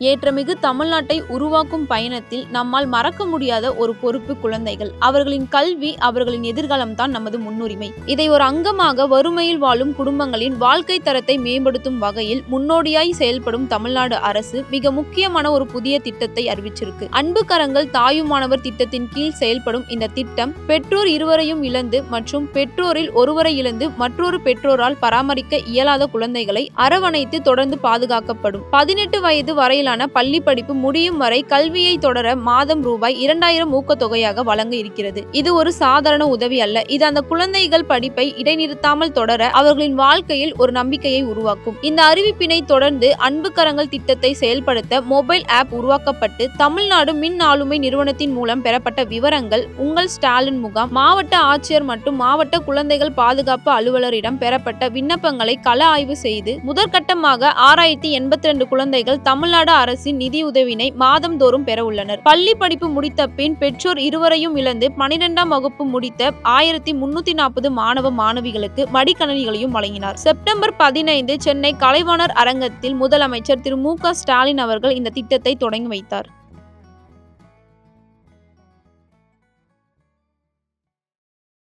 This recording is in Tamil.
ஏற்றமிகு தமிழ்நாட்டை உருவாக்கும் பயணத்தில் நம்மால் மறக்க முடியாத ஒரு பொறுப்பு குழந்தைகள். அவர்களின் கல்வி அவர்களின் எதிர்காலம் தான் நமது முன்னுரிமை. இதை ஒரு அங்கமாக வறுமையில் வாழும் குடும்பங்களின் வாழ்க்கை தரத்தை மேம்படுத்தும் வகையில் முன்னோடியாய் செயல்படும் தமிழ்நாடு அரசு மிக முக்கியமான ஒரு புதிய திட்டத்தை அறிவிச்சிருக்கு. அன்பு கரங்கள் தாயுமானவர் திட்டத்தின் கீழ் செயல்படும் இந்த திட்டம் பெற்றோர் இருவரையும் இழந்து மற்றும் பெற்றோரில் ஒருவரை இழந்து மற்றொரு பெற்றோரால் பராமரிக்க இயலாத குழந்தைகளை அரவணைத்து தொடர்ந்து பாதுகாக்கப்படும். பதினெட்டு வயது வரையில் வரையிலான பள்ளி படிப்பு முடியும் வரை கல்வியை தொடர மாதம் ரூபாய் இரண்டாயிரம் ஊக்கத்தொகையாக வழங்க இருக்கிறது. இது ஒரு சாதாரண உதவி அல்ல. இது அந்த குழந்தைகள் படிப்பை இடைநிறுத்தாமல் தொடர அவர்களின் வாழ்க்கையில் ஒரு நம்பிக்கையை உருவாக்கும். இந்த அறிவிப்பினை தொடர்ந்து அன்பு கரங்கள் திட்டத்தை செயல்படுத்த மொபைல் ஆப் உருவாக்கப்பட்டு தமிழ்நாடு மின் ஆளுமை நிறுவனத்தின் மூலம் பெறப்பட்ட விவரங்கள் உங்கள் ஸ்டாலின் முகாம் மாவட்ட ஆட்சியர் மற்றும் மாவட்ட குழந்தைகள் பாதுகாப்பு அலுவலரிடம் பெறப்பட்ட விண்ணப்பங்களை கள ஆய்வு செய்து முதற்கட்டமாக ஆறாயிரத்தி எண்பத்தி ரெண்டு குழந்தைகள் தமிழ்நாடு அரசின் நிதியுதவினை மாதந்தோறும் பெற உள்ளனர். பள்ளி படிப்பு முடித்த பின் பெற்றோர் இருவரையும் இழந்து பனிரெண்டாம் வகுப்பு முடித்த ஆயிரத்தி முன்னூத்தி நாற்பது மாணவ மாணவிகளுக்கு மடிக்கணினிகளையும் வழங்கினார். செப்டம்பர் பதினைந்து சென்னை கலைவாணர் அரங்கத்தில் முதலமைச்சர் திரு மு க ஸ்டாலின் அவர்கள் இந்த திட்டத்தை தொடங்கி வைத்தார்.